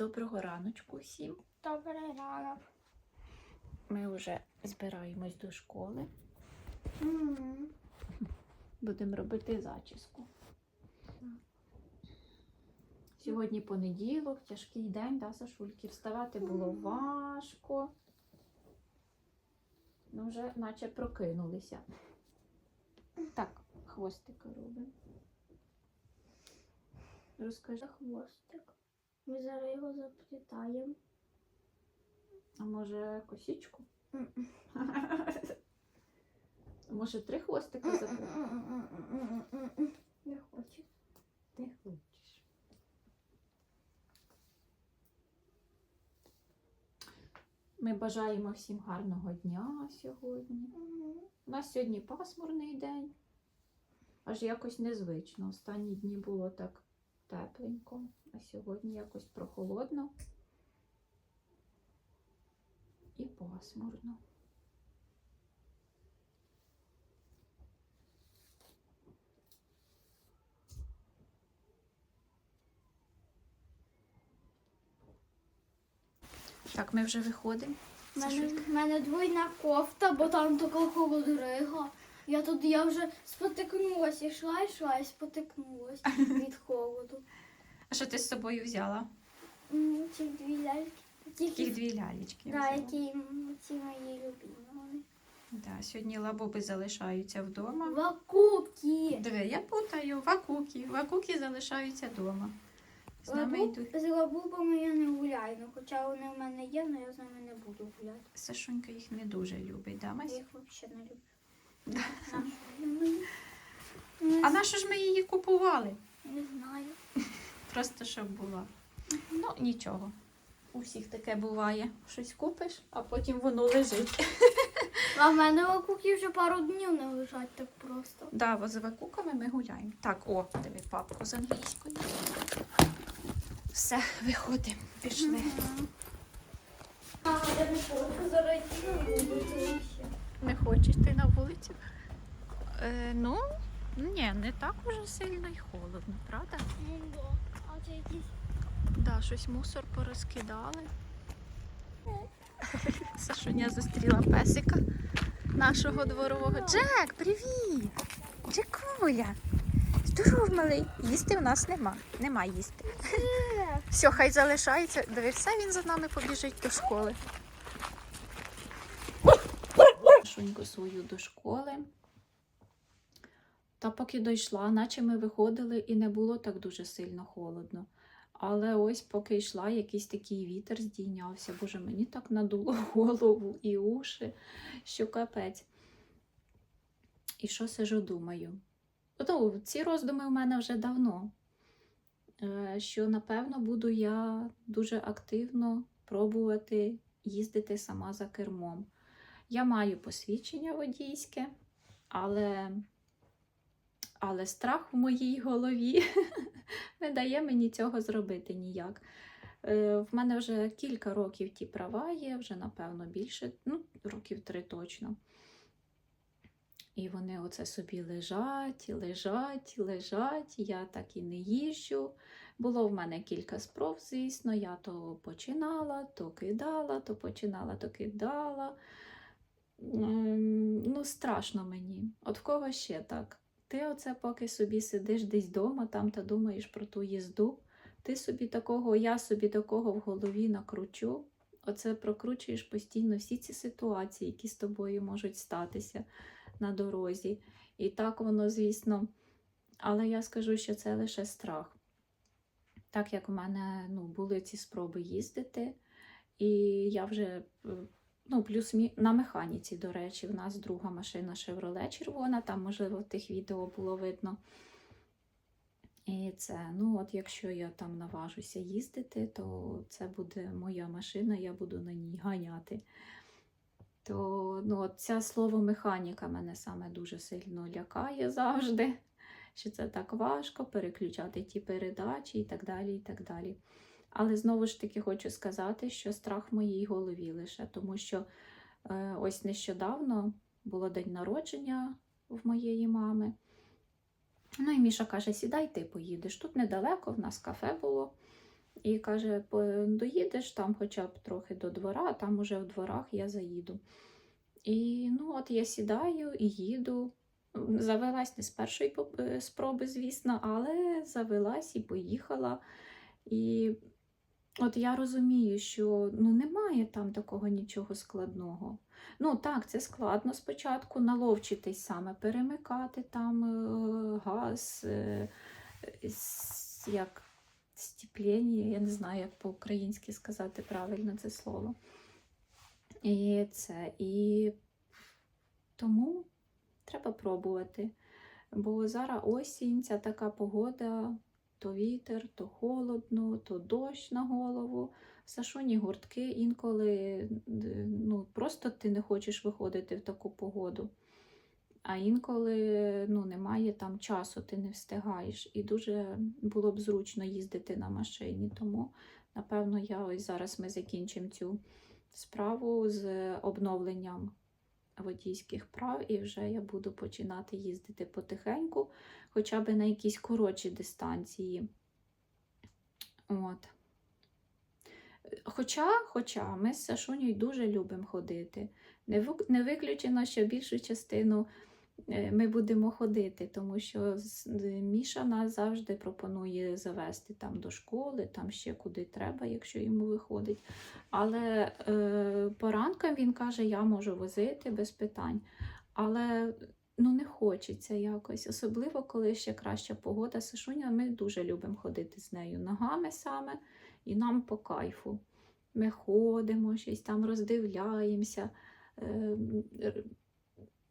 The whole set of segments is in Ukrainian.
Доброго раночку всім. Добрий ранок. Ми вже збираємось до школи. М. Будемо робити зачіску. Сьогодні понеділок, тяжкий день, да, Сашульки? Вставати було важко. Ну, вже наче прокинулися. Так, хвостика робимо. Розкажи. Хвостик. Ми зараз його заплітаємо. А може косічку? Може три хвостика запити? М-м-м-м-м-м. Не хочу. Ти хочеш. Ми бажаємо всім гарного дня сьогодні. У нас сьогодні пасмурний день. Аж якось незвично. Останні дні було так тепленько, а сьогодні якось прохолодно і пасмурно. Так, ми вже виходимо. У мене, в мене двойна кофта, бо там така холодрига. Я тут я вже спотикнулась, йшла, йшла і спотикнулась від холоду. А що ти з собою взяла? М, Ці дві ляльки. Тільки дві лялечки. да, взяла. які м, ці мої любимі. вони. Да, сьогодні лабоби залишаються вдома. Вакуки. Диви, я путаю вакуки. Вакуки залишаються вдома. З нами Лабуб, йдуть. з лабубами я не гуляю, ну, хоча вони в мене є, але я з ними не буду гуляти. Сашунька їх не дуже любить, да, Я Мась? їх взагалі не люблю. А на що ж ми її купували? не знаю. Просто щоб була. Ну, нічого. У всіх таке буває. Щось купиш, а потім воно лежить. А в мене вакуки вже пару днів не лежать так просто. Да, бо з вакуками ми гуляємо. Так, о, диви, папку з англійської. Все, виходимо, пішли. А, я не зараз Не хочеш ти на вулицю? Е, ну, ні, не так уже сильно й холодно, правда? Да. А це якісь Да, щось мусор порозкидали. Сашуня зустріла песика нашого дворового. Джек, привіт! Джекуля! Здоров, малий! Їсти в нас нема. Нема їсти. Все, хай залишається. Диви, все він за нами побіжить до школи. Шуньку свою до школи. Та поки дійшла, наче ми виходили і не було так дуже сильно холодно. Але ось поки йшла, якийсь такий вітер здійнявся. Боже, мені так надуло голову і уші, що капець. І що сижу, думаю? Ну, ці роздуми в мене вже давно. Е, Що, напевно, буду я дуже активно пробувати їздити сама за кермом. Я маю посвідчення водійське, але, але страх в моїй голові не дає мені цього зробити ніяк. Е, В мене вже кілька років ті права є, вже, напевно, більше, ну, років три точно. І вони оце собі лежать, лежать, лежать. Я так і не їжджу. Було в мене кілька спроб, звісно. Я то починала, то кидала, то починала, то кидала. Ем, Ну, страшно мені. От в кого ще так? Ти оце поки собі сидиш десь вдома, там та думаєш про ту їзду. Ти собі такого, я собі такого в голові накручу. Оце прокручуєш постійно всі ці ситуації, які з тобою можуть статися на дорозі. І так воно, звісно. Але я скажу, що це лише страх. Так як в мене ну, були ці спроби їздити, і я вже е, ну, плюс на механіці, до речі, в нас друга машина Chevrolet червона, там, можливо, в тих відео було видно. І це, ну, от якщо я там наважуся їздити, то це буде моя машина, я буду на ній ганяти. То ну, от це слово механіка мене саме дуже сильно лякає завжди, що це так важко переключати ті передачі і так далі. і так далі. Але знову ж таки хочу сказати, що страх в моїй голові лише, тому що е, ось нещодавно було день народження в моєї мами. Ну і Міша каже: сідай, ти поїдеш. Тут недалеко, в нас кафе було. І каже: доїдеш там хоча б трохи до двора, а там уже в дворах я заїду. І ну, от я сідаю і їду. Завелась не з першої е, спроби, звісно, але завелась і поїхала. І от я розумію, що ну, немає там такого нічого складного. Ну так, це складно спочатку наловчитись саме перемикати там е, газ, е, як стіплення, я не знаю, як по-українськи сказати правильно це слово. І це, і тому треба пробувати. Бо зараз осінь, ця така погода, то вітер, то холодно, то дощ на голову. Сашоні гуртки інколи ну, просто ти не хочеш виходити в таку погоду. А інколи ну, немає там часу, ти не встигаєш. І дуже було б зручно їздити на машині. Тому, напевно, я ось зараз ми закінчимо цю справу з обновленням водійських прав, і вже я буду починати їздити потихеньку, хоча б на якісь коротші дистанції. От. Хоча, хоча ми з Сашунею дуже любимо ходити. Не, вик- не виключено, що більшу частину е, ми будемо ходити, тому що Міша нас завжди пропонує завести там до школи, там ще куди треба, якщо йому виходить. Але е, по ранкам він каже, я можу возити без питань. Але ну, не хочеться якось, особливо коли ще краща погода. Сашуня, ми дуже любимо ходити з нею ногами саме, і нам по кайфу. Ми ходимо, щось там роздивляємося. Е,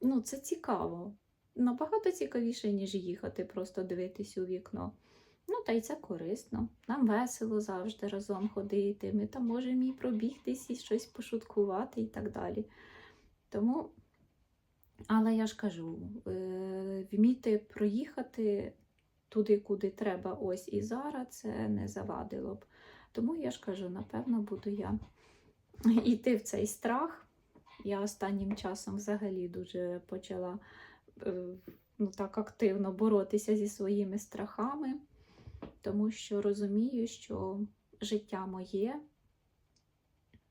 ну, це цікаво. Набагато цікавіше, ніж їхати, просто дивитись у вікно. Ну, та й це корисно. Нам весело завжди разом ходити. Ми там можемо і пробігтись, і щось пошуткувати і так далі. Тому, але я ж кажу, е, вміти проїхати туди, куди треба ось і зараз, це не завадило б. Тому я ж кажу, напевно, буду я йти в цей страх. Я останнім часом взагалі дуже почала е, ну, так активно боротися зі своїми страхами, тому що розумію, що життя моє.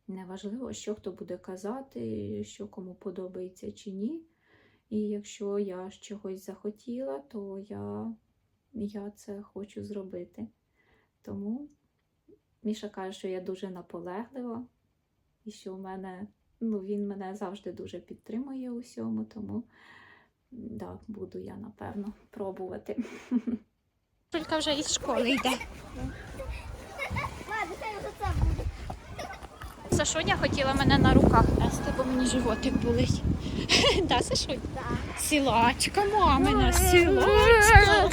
Неважливо, що хто буде казати, що кому подобається чи ні. І якщо я ж чогось захотіла, то я, я це хочу зробити. Тому Міша каже, що я дуже наполеглива, і що в мене, ну, він мене завжди дуже підтримує у всьому, тому да, буду я, напевно, пробувати. Тільки вже із школи йде. Сашуня хотіла мене на руках нести, бо мені животик болить. Да, Сашунь? Так. Сілачка, мамина, сілачка.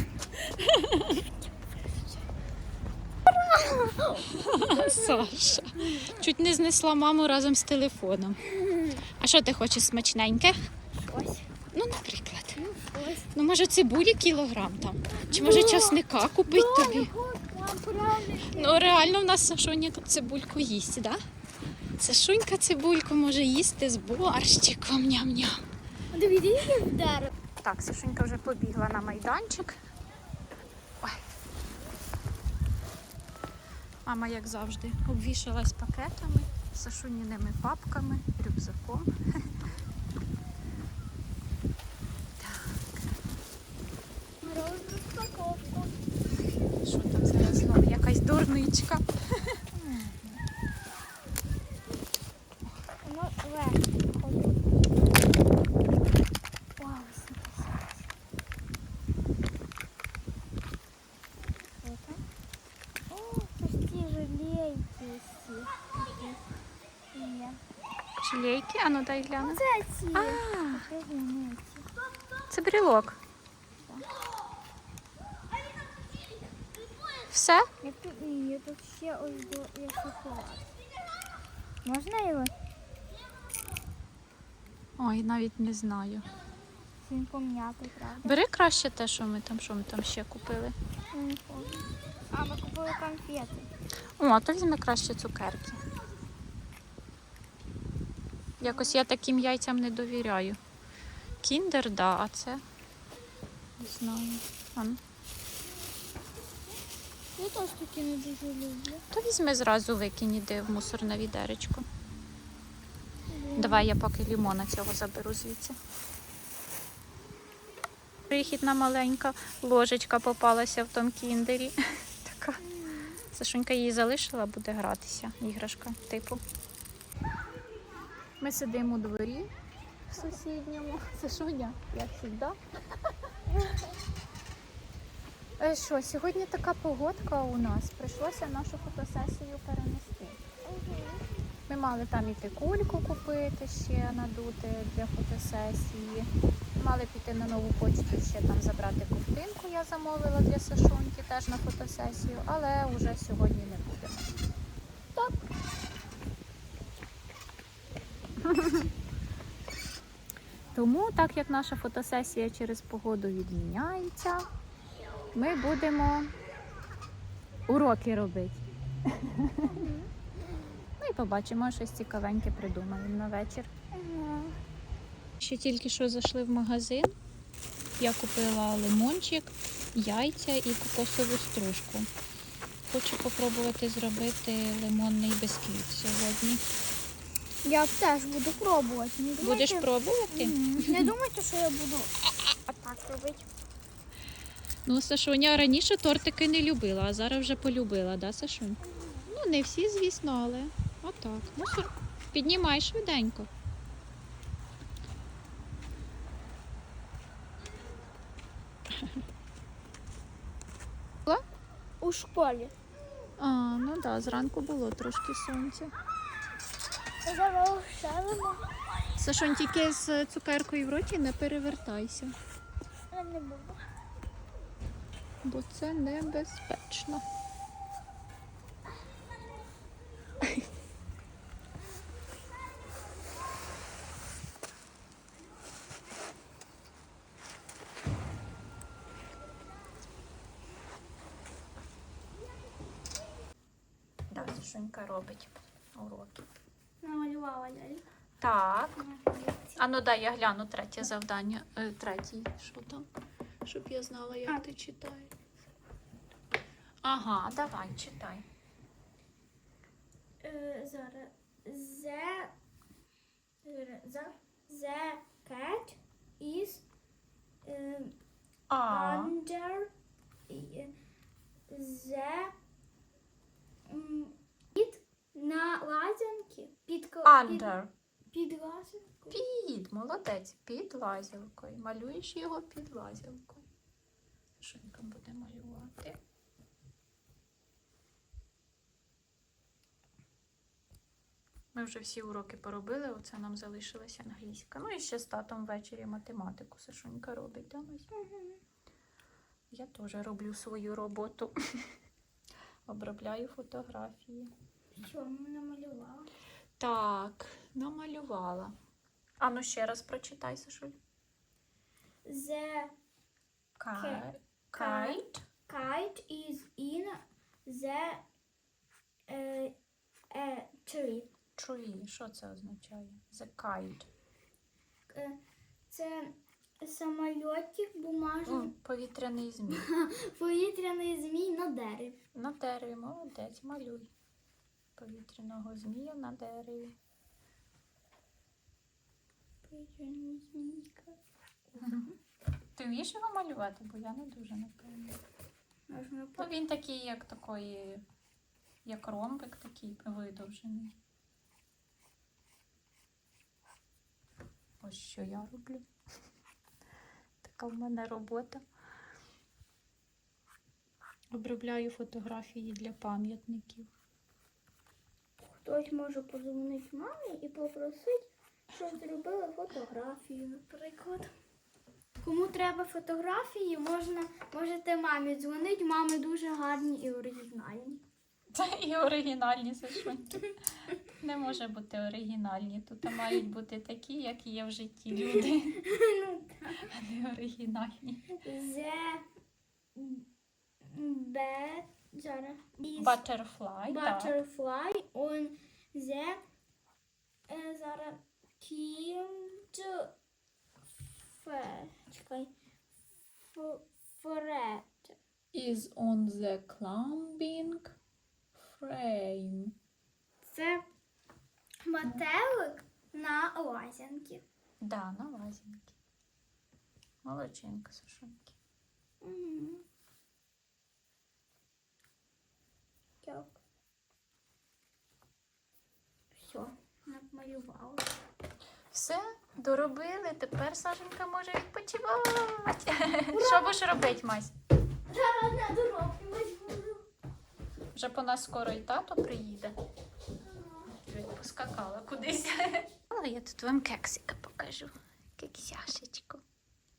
Саша. Чуть не знесла маму разом з телефоном. А що ти хочеш смачненьке? Ось. Ну, наприклад. Ось. Ну, може, цибулі кілограм там. Чи може часника купити тобі? Ну, реально в нас Сашуня цибульку їсть, да? Сашунька цибульку може їсти з борщиком ням-ням. Дивіться, як вдарив. Так, Сашунька вже побігла на майданчик. Ой. Мама, як завжди, обвішалась пакетами, Сашуніними папками, рюкзаком. Розпаковку. Що там зараз знову? Якась дурничка. Воно вверх ходить. Вау, Это? О, почти жалейки всі. Ні. Шлейки, а ну дай гляну. Це ці. А, це брілок. Все? Я тут, ні, тут ще ось до шоколад. Можна його? Ой, навіть не знаю. Він пом'ятий, правда? Бери краще те, що ми там, що ми там ще купили. Я не помню. А, ми купили конфети. О, а то візьми краще цукерки. Якось я таким яйцям не довіряю. Кіндер, да, а це. Не знаю. А ну. Я теж такі не дуже люблю. То візьми зразу викинь іди в мусорне відеречко. Давай я поки лімона цього заберу звідси. Крихітна маленька ложечка попалася в тому кіндері. Така. Сашунька її залишила, буде гратися. Іграшка типу. Ми сидимо у дворі в сусідньому. Сашуня, як завжди. Е, Що, сьогодні така погодка у нас. Прийшлося нашу фотосесію перенести. Ми мали там іти кульку купити ще надути для фотосесії. Мали піти на нову почту ще там забрати ковтинку. Я замовила для Сашуньки теж на фотосесію, але вже сьогодні не будемо. Тому, так як наша фотосесія через погоду відміняється, ми будемо уроки робити. Ну і побачимо, щось цікавеньке придумаємо на вечір. Ще тільки що зайшли в магазин. Я купила лимончик, яйця і кокосову стружку. Хочу попробувати зробити лимонний бисквіт сьогодні. Я теж буду пробувати. Не думайте, Будеш пробувати? Не думайте, що я буду так робити. Ну, Сашуня раніше тортики не любила, а зараз вже полюбила, да, Сашунь? Ну, не всі, звісно, але отак. Ну, що, піднімай швиденько. У школі. А, ну так, да, зранку було трошки сонця. Сашунь, тільки з цукеркою в роті не перевертайся, не буду. бо це небезпечно. Да, Сашунька робить уроки. Намалювала ляльку. Так. А ну дай я гляну третє завдання. Е, третій, що там? Щоб я знала, як А. ти читаєш. Ага, давай, читай. Е, Зараз. The, the, the cat is А. under the м, під на лазянки під Under. під, під лазянку. Під, молодець, під лазілкою. Малюєш його під лазілкою. Шенька буде малювати. Ми вже всі уроки поробили, оце нам залишилася англійська. Ну і ще з татом ввечері математику Сашунька робить. Да, Лесь? Я теж роблю свою роботу. Обробляю фотографії. Що ми намалювали? Так, намалювала. А ну ще раз прочитай, Сашуль. The Kite. Kite. kite is in the е, е, tree. Tree. Що це означає? The kite. Е, Це самольотик бумажний, М, Повітряний змій. повітряний змій на дереві. На дереві, молодець, малюй. Повітряного змія на дереві. Повітряний змійка. Ти вмієш його малювати, бо я не дуже напевно. Ну він такий, як такої, як ромбик такий видовжений. Ось що я роблю. Така в мене робота. Обробляю фотографії для пам'ятників. Хтось може подзвонити мамі і попросити, щоб зробили фотографію, наприклад. Кому треба фотографії, можна, можете мамі дзвонити. Мами дуже гарні і оригінальні. Це і оригінальні сашуньки. Не може бути оригінальні. Тут мають бути такі, як є в житті люди, Ну, а не оригінальні. The Butterfly, butterfly е, зараз killed fe- чекай, f- is on the climbing frame. Це метелик на лазянки. Да, на лазінки. Молодчинка, Сашуньки. Угу. Так. Все, намалювала. Все, доробили. Тепер Сашенька може відпочивати. Що будеш робити, Мась? Зараз не дороблювати буду. Вже по нас скоро і тато приїде. Поскакала кудись. Але я тут вам кексика покажу. Кексяшечку.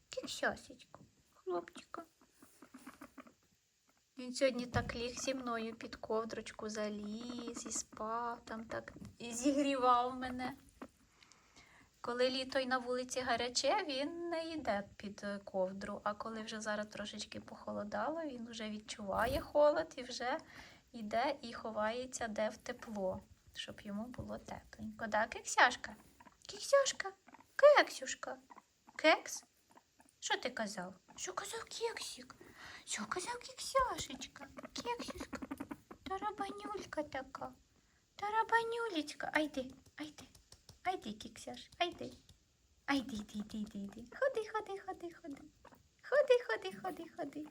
Кексяшечку. Хлопчика. Він сьогодні так ліг зі мною під ковдрочку заліз і спав там так і зігрівав мене. Коли літо й на вулиці гаряче, він не йде під ковдру. А коли вже зараз трошечки похолодало, він вже відчуває холод і вже йде і ховається де в тепло, щоб йому було тепленько. Да, кексяшка? Кексяшка? Кексюшка? Кекс? Що ти казав? Що казав кексик? Що казав кексяшечка? Кексюшка? Тарабанюлька така. Тарабанюлечка. Айди, айди. Айди, кексяш, айди. Айди, йди, йди, йди, йди. Ходи, ходи, ходи, ходи. Ходи, ходи, ходи, ходи.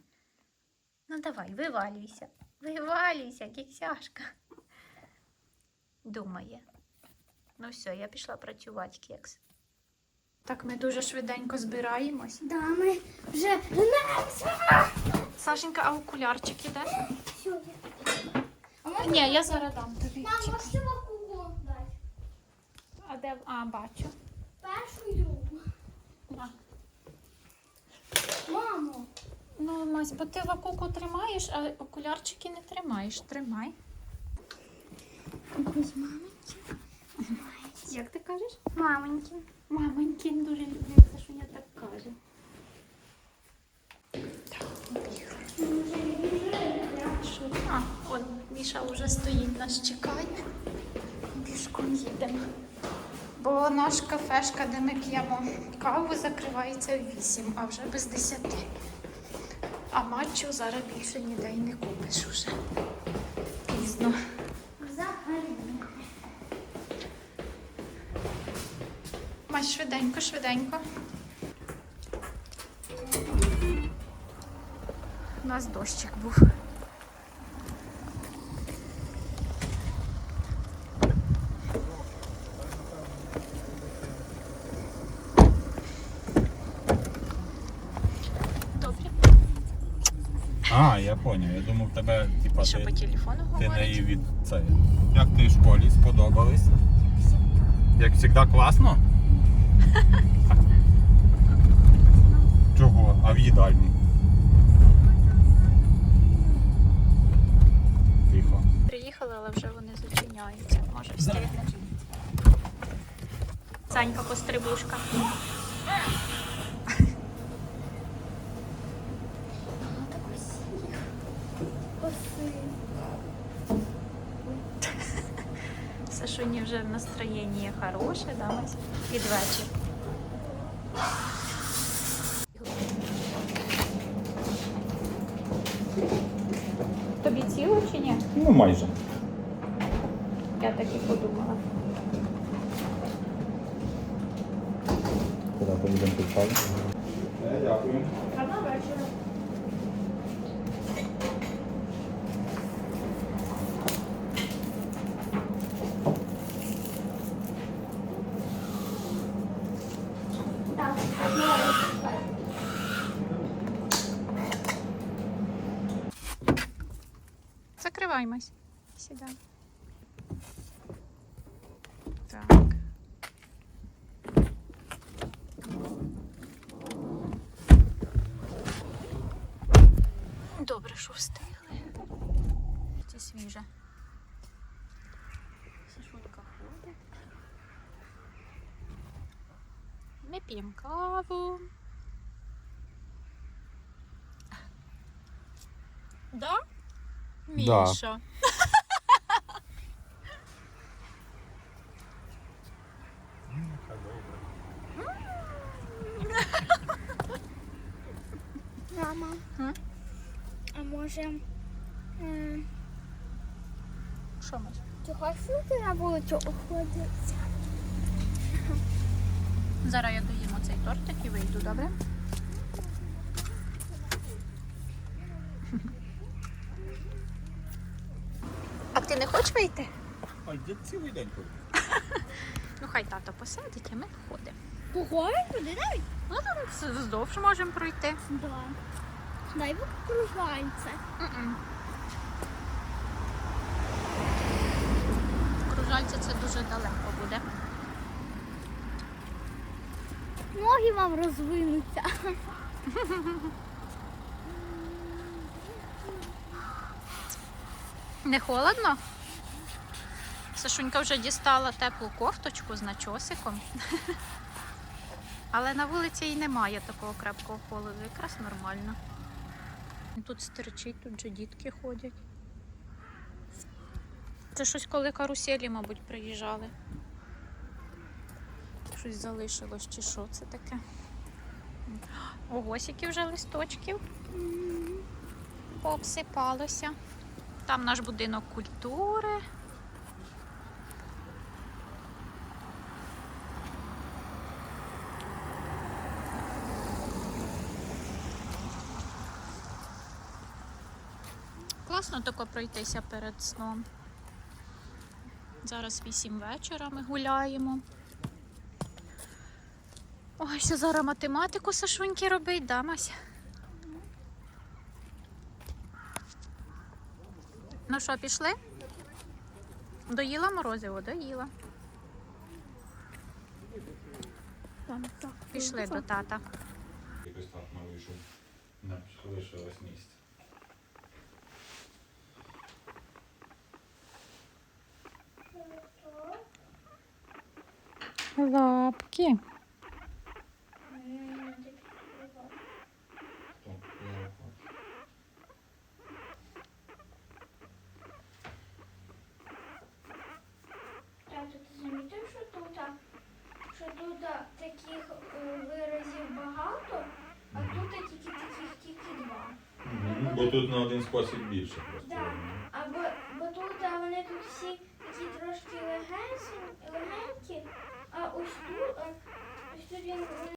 Ну давай, вивалюйся. Вивалюйся, кексяшка. Думає. Ну все, я пішла працювати, кекс. Так, ми дуже швиденько збираємось. Да, ми вже Сашенька, а окулярчик іде? все є. Ні, я зараз дам тобі. мам, можете вакуум дати? А де? А, бачу. Першу і другу. Мамо, Ну, Мась, бо ти вакуку тримаєш, а окулярчики не тримаєш. Тримай. якусь мамоньки. Як ти кажеш? Мамоньки. Мамоньки дуже люблю, це що я так кажу. Що? А, он Міша вже стоїть, нас чекає. Пішком їдемо. Бо наш кафешка, де ми п'ємо каву, закривається в 8, а вже без 10. А матчу зараз більше ніде й не купиш уже. Пізно. Взагалі. Мать швиденько, швиденько. У нас дощик був. Добре. А, я думав, тебе, типа, Що по телефону ти говорить? від це. Як ти в школі сподобались? Як завжди класно? Чого? А в їдальні? Тихо. Приїхали, але вже вони зачиняються. Може встигне. Санька пострибушка. Сашуні вже настроєння хороше, да? Під вечір. Тобі ціло чи ні? Ну, майже. Я так і подумала. Куди поїдемо тут Дякую. Гарного вечора. Так. Закриваємось. Сідай. Так. Добре, що встигли. Це свіже. Сашулька ходить. П'ємо каву. Да? Да. Міша. Мама. А може. Що ми? Чого фрукти на вулицю уходять? Зараз я доїм оцей тортик і вийду, добре? А ти не хочеш вийти? А де цілий день ходить? Ну хай тато посадить, а ми ходимо. Погорить туди навіть? Ну там вздовж можемо пройти. Да. Дай покружається. Кружальця це дуже далеко буде. Ноги вам розвинуться. Не холодно? Сашунька вже дістала теплу кофточку з начосиком. Але на вулиці і немає такого крепкого холоду, якраз нормально. Тут стерчить, тут же дітки ходять. Це щось коли каруселі, мабуть, приїжджали. Щось залишилось чи що це таке? Ого, скільки вже листочків пообсипалося. Там наш будинок культури. Класно тако пройтися перед сном. Зараз 8 вечора ми гуляємо. Ой, ще зараз математику Сашуньки робить, да, Мася? Ну що, пішли? Доїла морозиво? Доїла. Пішли до тата. Якось так ми вийшов. Не лишилось місце. Лапки. Тато, ти замітив, що тут, а, що тут а, таких е, виразів багато, а тут а, тільки таких тільки два. Бо тут на один спосіб більше просто.